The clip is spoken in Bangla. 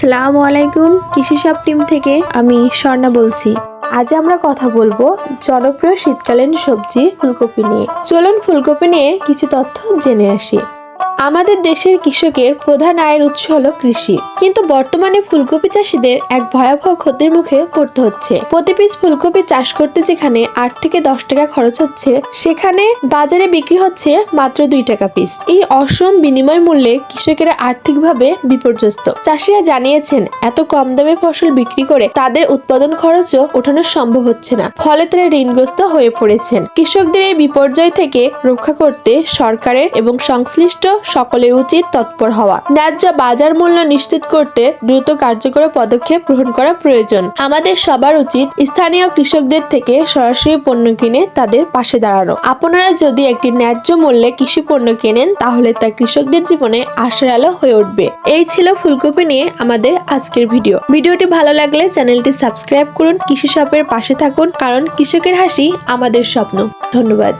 আসসালামু আলাইকুম, কৃষি সব টিম থেকে আমি স্বর্ণা বলছি। আজ আমরা কথা বলব জনপ্রিয় শীতকালীন সবজি ফুলকপি নিয়ে। চলুন ফুলকপি নিয়ে কিছু তথ্য জেনে আসি। আমাদের দেশের কৃষকের প্রধান আয়ের উৎস হলো কৃষি। কিন্তু বর্তমানে ফুলকপি চাষিদের এক ভয়াবহ ক্ষতির মুখে পড়তে হচ্ছে। প্রতি পিস ফুলকপি চাষ করতে যেখানে আট থেকে দশ টাকা খরচ হচ্ছে, সেখানে বাজারে বিক্রি হচ্ছে মাত্র দুই টাকা পিস। এই অসম বিনিময় মূল্যে কৃষকেরা আর্থিকভাবে বিপর্যস্ত। চাষিরা জানিয়েছেন, এত কম দামে ফসল বিক্রি করে তাদের উৎপাদন খরচও ওঠানো সম্ভব হচ্ছে না। ফলে তারা ঋণগ্রস্ত হয়ে পড়েছেন। কৃষকদের এই বিপর্যয় থেকে রক্ষা করতে সরকারের এবং সংশ্লিষ্ট সকলের উচিত তৎপর হওয়া। ন্যায্য বাজার মূল্য নিশ্চিত করতে দ্রুত কার্যকর পদক্ষেপ গ্রহণ করা প্রয়োজন। আমাদের সবার উচিত স্থানীয় কৃষকদের থেকে সরাসরি পণ্য কিনে তাদের পাশে দাঁড়ানো। আপনারা যদি একটি ন্যায্য মূল্যে কৃষি পণ্য কেনেন, তাহলে তা কৃষকদের জীবনে আশার আলো হয়ে উঠবে। এই ছিল ফুলকপি নিয়ে আমাদের আজকের ভিডিও। ভিডিওটি ভালো লাগলে চ্যানেলটি সাবস্ক্রাইব করুন, কৃষি শপের পাশে থাকুন, কারণ কৃষকের হাসি আমাদের স্বপ্ন। ধন্যবাদ।